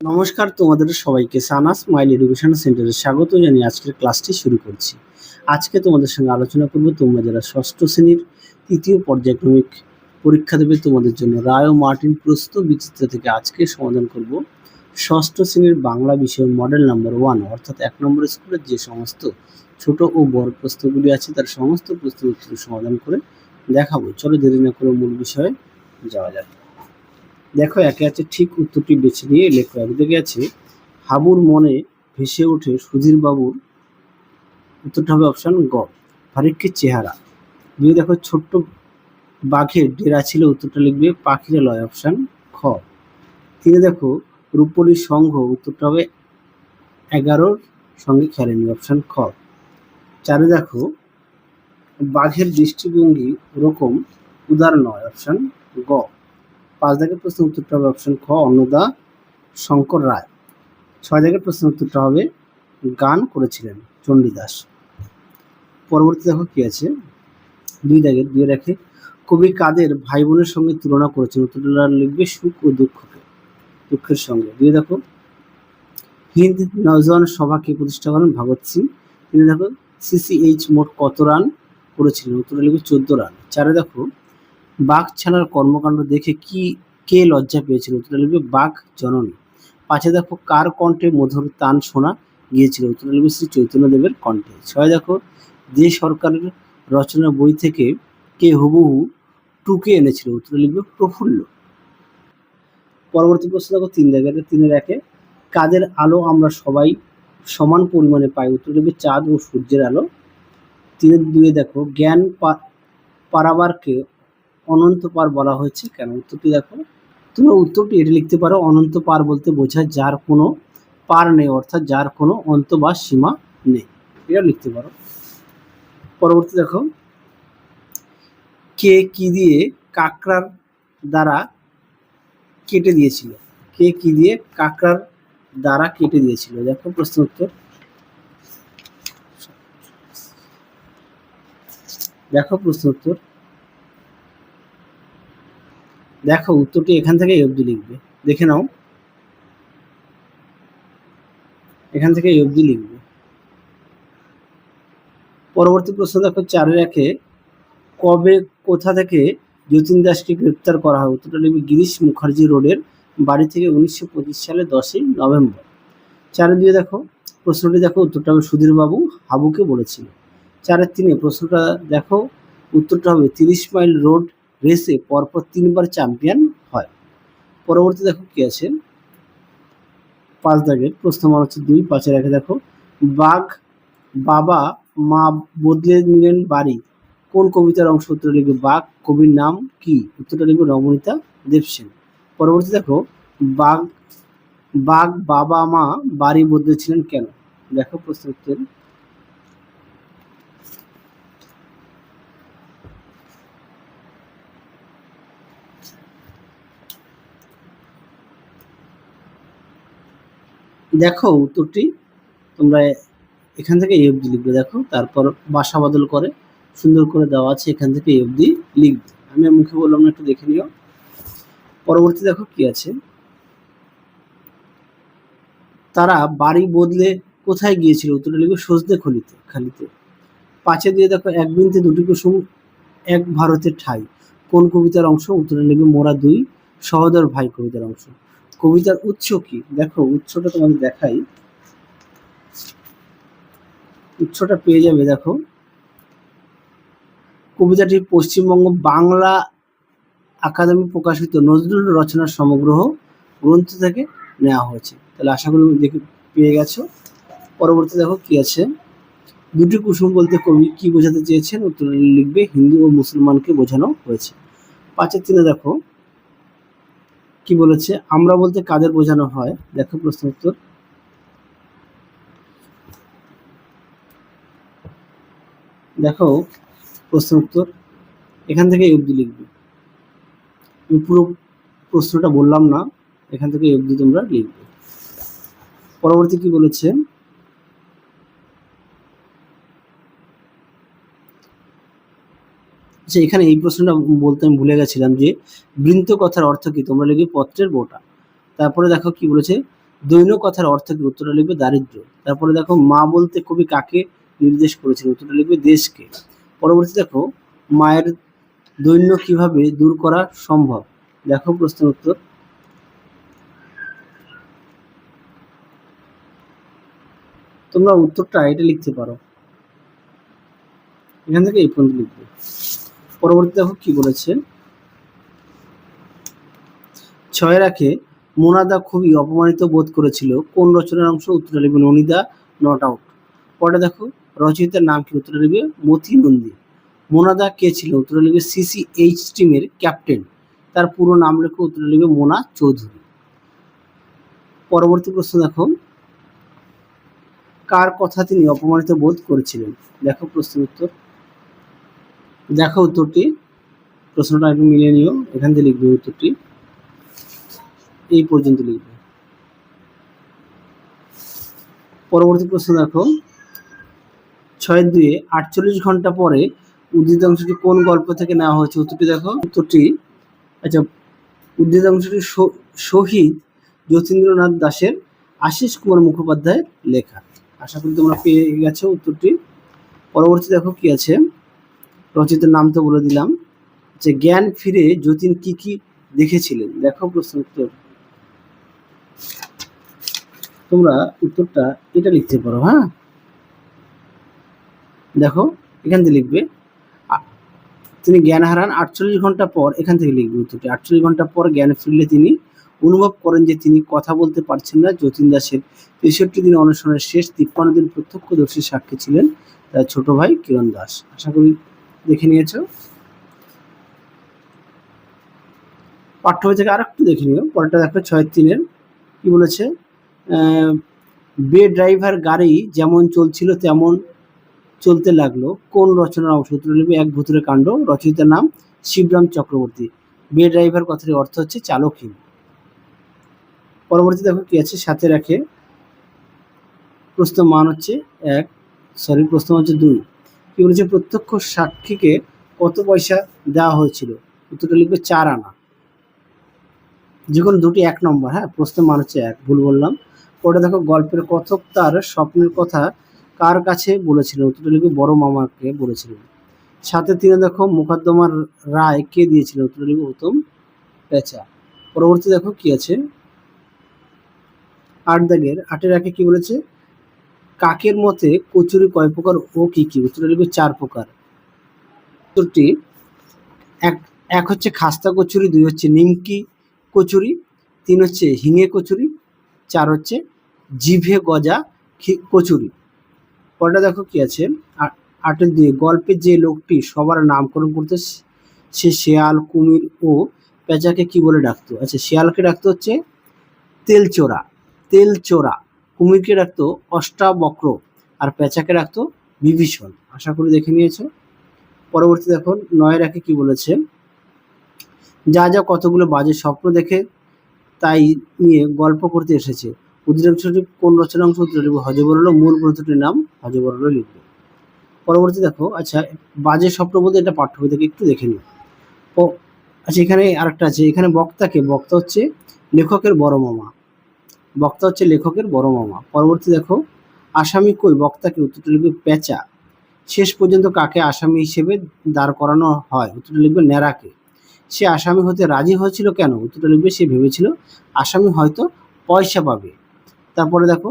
নমস্কার তোমাদের সবাইকে, সানাস মাইল এডুকেশন সেন্টারে স্বাগত জানিয়ে আজকের ক্লাসটি শুরু করছি। আজকে তোমাদের সঙ্গে আলোচনা করব তোমরা যারা ষষ্ঠ শ্রেণির তৃতীয় পর্যায়ক্রমিক পরীক্ষা দেবে, তোমাদের জন্য রায় ও মার্টিন প্রস্ত বিচিত্র থেকে আজকে সমাধান করব। ষষ্ঠ শ্রেণির বাংলা বিষয়ের মডেল নাম্বার ওয়ান, অর্থাৎ এক নম্বর স্কুলের যে সমস্ত ছোট ও বড় প্রশ্নগুলি আছে, তার সমস্ত প্রশ্নের উত্তর সমাধান করে দেখাবো। চলো দেরি না করে মূল বিষয়ে যাওয়া যাক। দেখো একে আছে ঠিক উত্তরটি বেছে নিয়ে লেখো। একদিকে আছে, হাবুর মনে ভেসে ওঠে সুধীর বাবুর উত্তরটা হবে অপশান গ ফারিকের চেহারা। দুই দেখো ছোট্ট বাঘের ডেরা ছিল, উত্তরটা লিখবে পাখিরালয় অপশান খ। তিনে দেখো, রূপলী সংঘ, উত্তরটা হবে এগারোর সঙ্গে খেলেনি অপশান খ। চারে দেখো, বাঘের দৃষ্টিভঙ্গি ওরকম, উদার নয় অপশান গ। পাঁচ দাগের প্রশ্ন উত্তরটা হবে অপশন খ অন্নদা শঙ্কর রায়। ছয় দাগের প্রশ্ন উত্তরটা হবে গান করেছিলেন চণ্ডীদাস। পরবর্তী দেখো কি আছে? দুই দাগের, দুই রেখে কবি কাদের ভাই বোনের সঙ্গে তুলনা করেছেন? উত্তরটা লিখবে সুখ ও দুঃখকে, দুঃখের সঙ্গে। দুই দেখো, হিন্দ নজওয়ান সভাকে প্রতিষ্ঠা করেন? ভগৎ সিং। তিনি দেখো সিসিএইচ মোট কত রান করেছিলেন? উত্তরটা লিখবে চোদ্দ রান। চারে দেখো বাঘ ছানার কর্মকাণ্ড দেখে কি, কে লজ্জা পেয়েছিল? উত্তরটা লিখবে, বাঘ জননী। পাঁচে দেখো কার কণ্ঠে মধুর তান শোনা গিয়েছিল? উত্তরটা লিখবে শ্রী চৈতন্যদেবের কণ্ঠে। ছয় দেখো, যে সরকারের রচনা বই থেকে কে হুবহু টুকে এনেছিল? উত্তরটা লিখবে প্রফুল্ল। পরবর্তী প্রশ্ন দেখো, তিন জায়গায় তিনের একে। কাদের আলো আমরা সবাই সমান পরিমাণে পাই? উত্তর লিখবে চাঁদ ও সূর্যের আলো। তিনের দুয়ে দেখো, জ্ঞান পারাবারকে অনন্ত পার বলা হয়েছে। কেন? উত্তরটি দেখো। তোমরা উত্তরটি এটা লিখতে পারো, অনন্ত পার বলতে বোঝায় যার কোনো পার নেই, অর্থাৎ যার কোনো অন্ত বা সীমা নেই। এটা লিখতে পারো। পরবর্তী দেখো। কে কি দিয়ে কাকড়ার দ্বারা কেটে দিয়েছিল? কে কি দিয়ে কাকড়ার দ্বারা কেটে দিয়েছিল? দেখো প্রশ্ন উত্তর। দেখো প্রশ্ন উত্তর। দেখো উত্তরটি এখান থেকে এই অবধি লিখবে। দেখে নাও। এখান থেকে এই অবধি লিখবে। পরবর্তী প্রশ্ন দেখো চারে রাখে কবে, কোথা থেকে যতীন দাসকে গ্রেপ্তার করা হয়? উত্তরটা লিখবে গিরিশ মুখার্জি রোডের বাড়ি থেকে উনিশশো পঁচিশ সালে দশই নভেম্বর। চারে দিয়ে দেখো, প্রশ্নটি দেখো উত্তরটা হবে সুধীরবাবু হাবুকে বলেছিল। চারের তিনে প্রশ্নটা দেখো, উত্তরটা হবে তিরিশ মাইল রোড রেসে পরপর তিনবার চ্যাম্পিয়ন হয়। পরবর্তী দেখো কি আছে? পাঁচ দাগের প্রশ্ন মান হচ্ছে দুই পাঁচের একে দেখো। বাঘ বাবা মা বদলে নিলেন বাড়ি। কোন কবিতার অংশ উত্তর লিখবে বাঘ? কবির নাম কি? উত্তরটা লিখবে রমণীতা দেবসেন পরবর্তী দেখো, বাঘ বাঘ বাবা মা বাড়ি বদলেছিলেন কেন? দেখো প্রশ্ন উত্তর। দেখো উত্তরটি, তোমরা এখান থেকে এই অবধি লিখবে, দেখো। তারপর বাসা বদল করে, সুন্দর করে দেওয়া আছে এখান থেকে এই অবধি লিখবে। আমি মুখে বললাম না, একটু দেখে নিও। পরবর্তী দেখো কি আছে। তারা বাড়ি বদলে কোথায় গিয়েছিল? উত্তরটা লিখবে সজনে খলিতে, খালিতে। পাঁচে দিয়ে দেখো, এক বিনতে দুটি কুসুম, এক ভারতের ঠাই। কোন কবিতার অংশ? উত্তরটা লিখবে মোরা দুই, সহদর ভাই কবিতার অংশ। কবিতার উৎস কি? দেখো, উৎসটা তোমাদের দেখাই। উৎসটা পেয়ে যাবে, দেখো। কবিতাটি পশ্চিমবঙ্গ বাংলা একাডেমি প্রকাশিত নজরুল রচনার সমগ্রহ গ্রন্থ থেকে নেওয়া হয়েছে। তাহলে আশা করি দেখে পেয়ে গেছো। পরবর্তী দেখো কি আছে। দুটি কুসুম বলতে কবি কি বোঝাতে চেয়েছেন? উত্তর লিখবে, হিন্দু ও মুসলমানকে বোঝানো হয়েছে। পাঁচের তিনে দেখো কি বলেছে? আমরা বলতে কাদের বোঝানো হয়? দেখো প্রশ্ন উত্তর। দেখো প্রশ্ন উত্তর। এখান থেকে অবধি লিখবে। পুরো প্রশ্নটা বললাম না। এখান থেকে অবধি তোমরা লিখবে। পরবর্তী কি বলেছে? আচ্ছা এখানে এই প্রশ্নটা বলতে আমি ভুলে গেছিলাম যে বৃন্ত কথার অর্থ কি? তোমরা লিখবে পত্রের বোটা। তারপরে দেখো কি বলেছে? দৈন্য কথার অর্থ কি? উত্তরটা লিখবে দারিদ্র। তারপরে দেখো মা বলতে কবি কাকে নির্দেশ করেছেন? উত্তরটা লিখবে দেশকে। পরবর্তী দেখো, মায়ের দৈন্য কীভাবে দূর করা সম্ভব? দেখো প্রশ্নের উত্তর। তোমরা উত্তরটা এটা লিখতে পারো। এখান থেকে এই পর্যন্ত লিখবে। পরবর্তী দেখো কি বলেছে? ছয় রাখে, মোনাদা খুবই অপমানিত বোধ করেছিল। কোন রচনার অংশ উত্তরে লিখবে ননিদা নট আউট পরে দেখো, রচয়িতার নাম কি উত্তরে লিখবে? মতি নন্দী। মোনাদা কে ছিল? উত্তরে লিখবে সিসি এইচ টিমের ক্যাপ্টেন তার পুরো নাম লেখো, উত্তরে লিখবে মোনা চৌধুরী। পরবর্তী প্রশ্ন দেখো, কার কথা তিনি অপমানিত বোধ করেছিলেন? দেখো প্রশ্নের উত্তর। দেখো উত্তরটি। প্রশ্নটা একটু মিলিয়ে নিও। এখান থেকে লিখবে উত্তরটি। এই পর্যন্ত লিখবে। পরবর্তী প্রশ্ন দেখো। ছয় দুয়ে আটচল্লিশ ঘণ্টা পরে উদ্ধৃত অংশটি কোন গল্প থেকে নেওয়া হয়েছে? উত্তরটি দেখো। উত্তরটি আচ্ছা উদ্ধৃত অংশটি শহীদ যতীন্দ্রনাথ দাসের আশিস কুমার মুখোপাধ্যায়ের লেখা। আশা করি তোমরা পেয়ে গেছো উত্তরটি। পরবর্তী দেখো কি আছে। রচিতের নাম তো বলে দিলাম, যে জ্ঞান ফিরে যতীন কি কি দেখেছিলেন? দেখো প্রশ্ন উত্তর। তোমরা উত্তরটা এটা লিখতে পারো হ্যাঁ? দেখো, এখান থেকে লিখবে। তিনি জ্ঞান হারান, আটচল্লিশ ঘণ্টা পর এখান থেকে লিখবে উত্তরটি। আটচল্লিশ ঘণ্টা পর জ্ঞান ফিরলে তিনি অনুভব করেন যে তিনি কথা বলতে পারছেন না। যতীন দাসের তেষট্টি দিন অনুসরণের শেষ, তিপ্পান্ন দিন প্রত্যক্ষদর্শী সাক্ষী ছিলেন তার ছোট ভাই কিরণ দাস। আশা করি দেখে নিয়েছো? পাঠ্য থেকে আরেকটু দেখে নিও। পরেরটা দেখো, ছয় তিনের। কি বলেছে? বে ড্রাইভার গাড়ি যেমন চলছিল তেমন চলতে লাগল। কোন রচনার অংশ? উত্তর এক ভূতুরে কাণ্ড। রচয়িতার নাম শিবরাম চক্রবর্তী। বে ড্রাইভার কথাটির অর্থ হচ্ছে চালকহীন পরবর্তী দেখো কি আছে, সাথে রাখে। প্রশ্ন মান হচ্ছে এক। সরি, প্রশ্ন হচ্ছে দুই। কি বলেছে, প্রত্যক্ষ সাক্ষীকে কত পয়সা দেওয়া হয়েছিল? উত্তরটা লিখবে চার আনা। যে কোনো দুটি এক নম্বর হ্যাঁ প্রশ্ন মান হচ্ছে এক, ভুল বললাম। ওটা দেখো, গল্পের কথক তার স্বপ্নের কথা কার কাছে বলেছিলেন উত্তরটা লিখবে, বড় মামাকে বলেছিলেন সাথে তিনি দেখো, মোকদ্দমার রায় কে দিয়েছিলেন উত্তরটা লিখবে, উত্তম পেঁচা। পরবর্তী দেখো, কি আছে? আট দাগের, আটের আগে কি বলেছে? কাকের মতে কচুরি কয় প্রকার ও কি কি? উত্তরটা লিখবে চার প্রকার। উত্তরটি এক এক হচ্ছে খাস্তা কচুরি, দুই হচ্ছে নিমকি কচুরি, তিন হচ্ছে হিঙে কচুরি, চার হচ্ছে জিভে গজা কচুরি। পরেরটা দেখো কি আছে? আটের দিয়ে গল্পে যে লোকটি সবার নামকরণ করতে সে শেয়াল, কুমির ও পেঁচাকে কি বলে ডাকতো? আচ্ছা শেয়ালকে ডাকতো হচ্ছে তেলচোরা তেলচোরা। কুমিরকে ডাকতো অষ্টাবক্র আর পেঁচাকে ডাকতো বিভীষণ। আশা করি দেখে নিয়েছো। পরবর্তী দেখো নয়ের একে কি বলেছে? যা যা কতগুলো বাজে স্বপ্ন দেখে তাই নিয়ে গল্প করতে এসেছে। উদ্রেকটি কোন রচনা অংশ? লিখবে হজবরল। মূল গ্রন্থটির নাম হজবরল লিখবে। পরবর্তী দেখো আচ্ছা বাজে স্বপ্ন বলতে এটা পাঠ্যবই থেকে একটু দেখে ও আচ্ছা এখানে আরেকটা আছে। এখানে বক্তাকে, বক্তা হচ্ছে লেখকের বড় মামা। বক্তা হচ্ছে লেখকের বড় মামা। পরবর্তী দেখো, আসামি কই বক্তাকে উত্তরটা লিখবে পেঁচা। শেষ পর্যন্ত কাকে আসামি হিসেবে দাঁড় করানো হয়? উত্তরটা লিখবে ন্যাড়াকে সে আসামি হতে রাজি হয়েছিল কেন? উত্তরটা লিখবে সে ভেবেছিল, আসামি হয়তো পয়সা পাবে। তারপরে দেখো,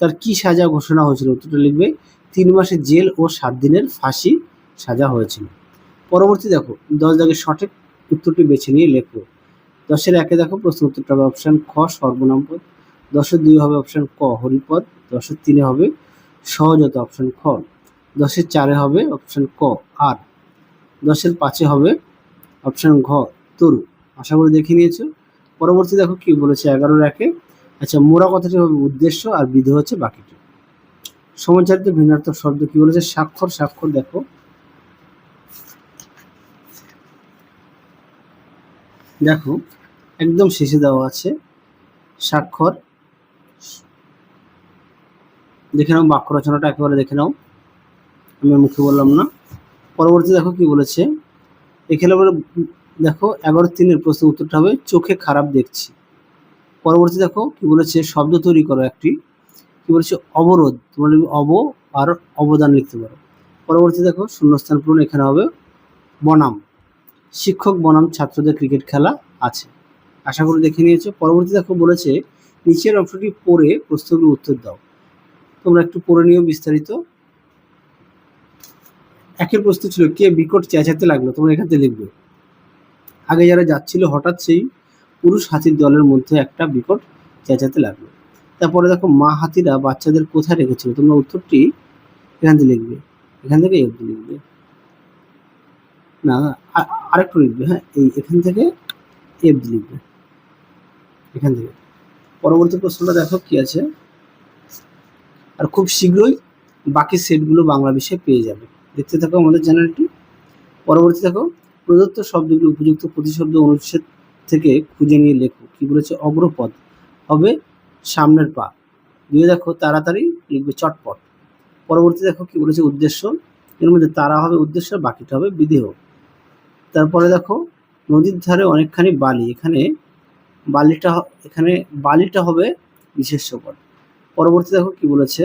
তার কি সাজা ঘোষণা হয়েছিল? উত্তরটা লিখবে তিন মাসের জেল ও সাত দিনের ফাঁসি সাজা হয়েছিল। পরবর্তী দেখো, দশ দাগের সঠিক উত্তরটি বেছে নিয়ে লেখো। দশের একে দেখো, প্রশ্ন উত্তরটা অপশান খ, সর্বনাম দশের দুই হবে অপশান ক, হরিপদ। দশের তিনে হবে সহজতা অপশান খ। দশের চারে হবে অপশান ক, আর। দশের পাঁচে হবে অপশান ঘ, তরু। আশা করি দেখে নিয়েছো। পরবর্তী দেখো কি বলেছে এগারো একে। আচ্ছা মোরা কথাটি হবে উদ্দেশ্য আর বিধ হচ্ছে বাকিটি। সমাচারিত ভিন্নার্থক শব্দ কি বলেছে? স্বাক্ষর স্বাক্ষর দেখো। দেখো, একদম শেষে দেওয়া আছে। স্বাক্ষর দেখে নাও, বাক্য রচনাটা একেবারে দেখে নাও। আমি মুখে বললাম না। পরবর্তী দেখো কি বলেছে। এখানে দেখো, এগারো তিনের প্রশ্ন উত্তরটা হবে, চোখে খারাপ দেখছি। পরবর্তী দেখো কি বলেছে, শব্দ তৈরি করো একটি। কি বলেছে, অবরোধ। তোমরা অব আর অবদান লিখতে পারো। পরবর্তী দেখো, শূন্যস্থান পূরণ এখানে হবে, বনাম। শিক্ষক বনাম, ছাত্রদের ক্রিকেট খেলা আছে। আশা করি দেখে নিয়েছো। পরবর্তী দেখো বলেছে, নিচের অংশটি পড়ে প্রশ্নগুলো উত্তর দাও। তোমরা একটু পড়ে নিও বিস্তারিত। একের প্রশ্ন ছিল, কে বিকট চেঁচাতে লাগল? তোমরা এখান থেকে লিখবে। আগে যারা যাচ্ছিল, হঠাৎ সেই পুরুষ হাতির দলের মধ্যে একটা বিকট চেঁচাতে লাগল। তারপরে দেখো, মা হাতিরা বাচ্চাদের কোথায় রেখেছিল? তোমরা উত্তরটি এখান থেকে লিখবে। এখান থেকে এই লিখবে। না আরেকটু লিখবে হ্যাঁ এই এখান থেকে এফ লিখবে। এখান থেকে। পরবর্তী প্রশ্নটা দেখো কি আছে? আর খুব শীঘ্রই বাকি সেটগুলো বাংলা বিষয়ে পেয়ে যাবে। দেখতে থাকো আমাদের চ্যানেলটি। পরবর্তী দেখো, প্রদত্ত শব্দগুলো উপযুক্ত প্রতিশব্দ অনুচ্ছেদ থেকে খুঁজে নিয়ে লেখো। কি বলেছে? অগ্রপদ হবে সামনের পা। দিয়ে দেখো, তাড়াতাড়ি লিখবে চটপট। পরবর্তী দেখো, কি বলেছে? উদ্দেশ্য। এর মধ্যে তারা হবে উদ্দেশ্য, বাকিটা হবে বিদেহ তারপরে দেখো, নদীর ধারে অনেকখানি বালি। এখানে বালিটা এখানে বালিটা হবে বিশেষ্য পদ পরবর্তী দেখো কি বলেছে?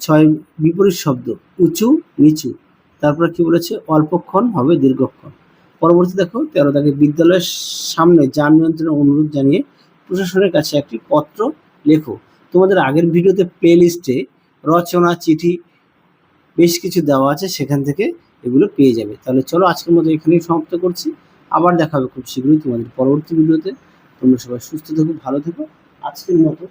ছয় বিপরীত শব্দ, উঁচু, নিচু। তারপরে কি বলেছে? অল্পক্ষণ হবে, দীর্ঘক্ষণ। পরবর্তী দেখো, তেরো, তাকে বিদ্যালয়ের সামনে যান নিয়ন্ত্রণের অনুরোধ জানিয়ে প্রশাসনের কাছে একটি পত্র লেখো। তোমাদের আগের ভিডিওতে প্লে লিস্টে রচনা, চিঠি বেশ কিছু দেওয়া আছে, সেখান থেকে এগুলো পেয়ে যাবে। তাহলে চলো আজকের মতো এখানেই সমাপ্ত করছি। আবার দেখা হবে খুব শীঘ্রই তোমাদের পরবর্তী ভিডিওতে। তোমরা সবাই সুস্থ থেকো, ভালো থেকো। আজকের মতো।